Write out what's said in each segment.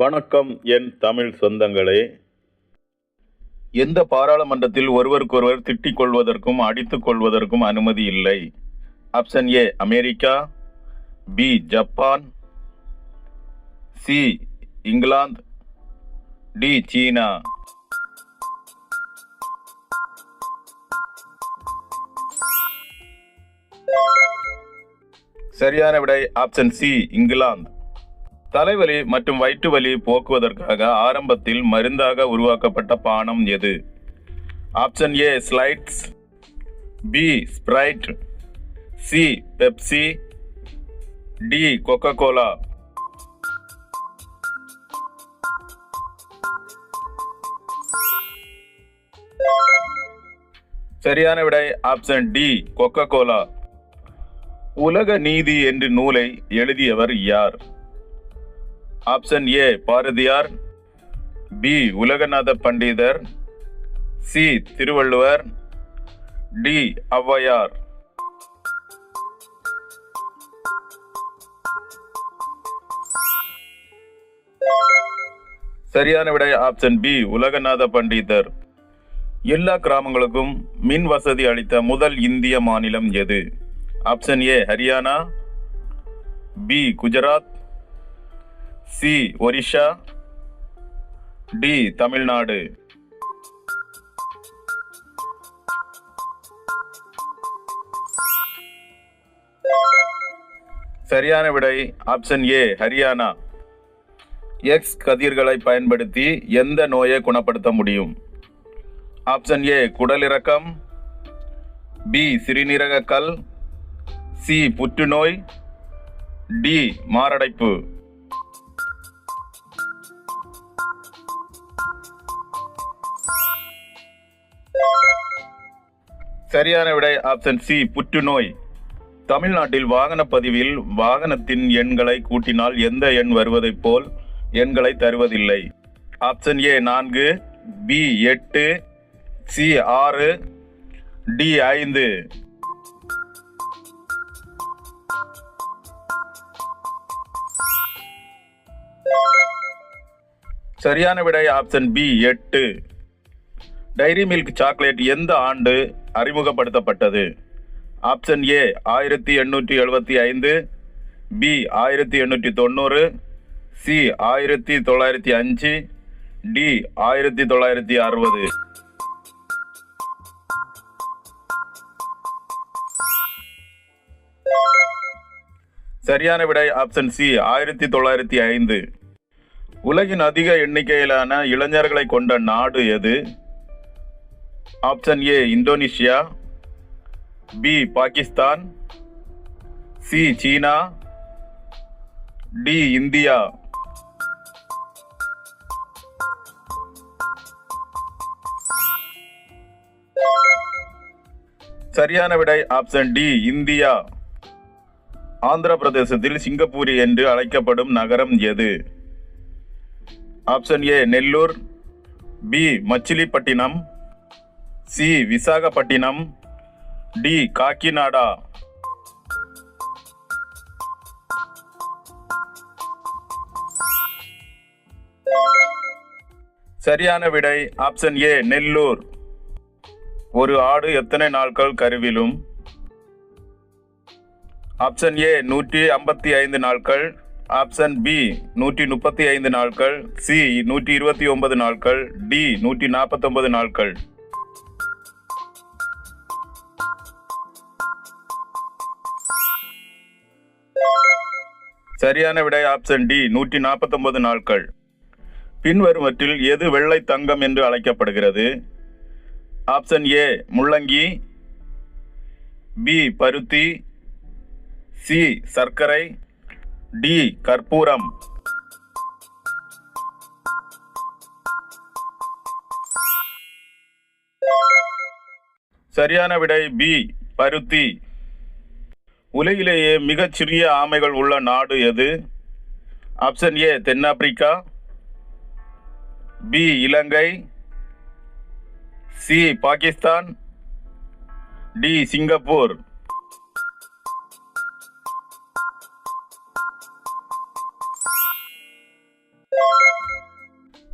வணக்கம் என் தமிழ் சொந்தங்களே. எந்த பாராளுமன்றத்தில் ஒருவருக்கொருவர் திட்டிக் கொள்வதற்கும் அடித்துக் கொள்வதற்கும் அனுமதி இல்லை? Option A America. B Japan. C England. D சீனா. சரியான விடை ஆப்ஷன் சி இங்கிலாந்து. தலைவலி மற்றும் வயிற்று வலி போக்குவதற்காக ஆரம்பத்தில் மருந்தாக உருவாக்கப்பட்ட பானம் எது? Option A slides. B Sprite. C Pepsi. D coca cola சரியான விடை ஆப்ஷன் டி கொக்கோ கோலா உலக நீதி என்று நூலை எழுதியவர் யார்? Option A Bharathiyar. B Ulaganatha Panditar. C Thiruvalluvar. D Avvaiyar. சரியான விடை ஆப்ஷன் பி உலகநாத பண்டிதர். எல்லா கிராமங்களுக்கும் மின் வசதி அளித்த முதல் இந்திய மாநிலம் எது? Option A Haryana. B Gujarat. C Orissa. D Tamil Nadu. சரியான விடை ஆப்ஷன் ஏ ஹரியானா. எக்ஸ் கதிர்களை பயன்படுத்தி எந்த நோயை குணப்படுத்த முடியும்? Option A குடலிறக்கம். பி சிறுநீரக கல். சி புற்றுநோய். டி மாரடைப்பு. சரியான விடை ஆப்ஷன் சி புற்றுநோய். தமிழ்நாட்டில் வாகன பதிவில் வாகனத்தின் எண்களை கூட்டினால் எந்த எண் வருவதைப் போல் எண்களை தருவதில்லை. ஆப்ஷன் ஏ நான்கு பி எட்டு சி ஆறு டி ஐந்து. சரியான விடை ஆப்ஷன் பி எட்டு. டைரி மில்க் சாக்லேட் எந்த ஆண்டு அறிமுகப்படுத்தப்பட்டது. ஆப்ஷன் ஏ ஆயிரத்தி எண்ணூற்றி எழுபத்தி ஐந்து பி ஆயிரத்தி எண்ணூற்றி தொண்ணூறு சி ஆயிரத்தி தொள்ளாயிரத்தி அஞ்சு டி ஆயிரத்தி தொள்ளாயிரத்தி அறுபது. சரியான விடை ஆப்ஷன் சி ஆயிரத்தி தொள்ளாயிரத்தி ஐந்து. உலகின் அதிக எண்ணிக்கையிலான இளைஞர்களை கொண்ட நாடு எது? Option A Indonesia. B Pakistan. C China. D India. சரியான விடை ஆப்ஷன் டி இந்தியா. ஆந்திர பிரதேசத்தில் சிங்கப்பூரி என்று அழைக்கப்படும் நகரம் எது? Option A Nellore. B Machilipatnam. C. Visakhapatnam. D. Kakinada. சரியான விடை. Option A. நெல்லூர். ஒரு ஆடு எத்தனை நாட்கள் கருவிலும்? Option A. நூற்றி ஐம்பத்தி ஐந்து நாட்கள். Option B. நூற்றி முப்பத்தி ஐந்து நாட்கள். சி. நூற்றி இருபத்தி ஒன்பது நாட்கள். டி. நூற்றி நாற்பத்தொன்பது நாட்கள். சரியான விடை ஆப்ஷன் டி நூற்றி நாற்பத்தொன்பது நாட்கள். பின்வருவற்றில் எது வெள்ளை தங்கம் என்று அழைக்கப்படுகிறது? ஆப்ஷன் ஏ முள்ளங்கி. பி பருத்தி. சி சர்க்கரை. டி கற்பூரம். சரியான விடை பி பருத்தி. உலகிலேயே மிகச் சிறிய ஆமைகள் உள்ள நாடு எது? ஆப்ஷன் ஏ தென்னாப்பிரிக்கா. B Ilangai. C Pakistan. D Singapore.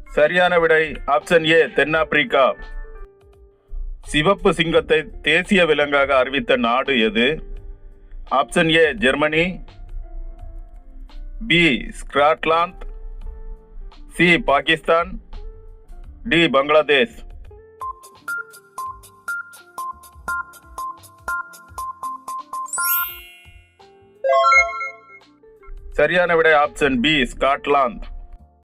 சரியான விடை ஆப்ஷன் ஏ தென்னாப்பிரிக்கா. சிவப்பு சிங்கத்தை தேசிய விலங்காக அறிவித்த நாடு எது? Option A Germany B Scotland C Pakistan D Bangladesh சரியான விடை ஆப்ஷன் பி ஸ்காட்லாந்து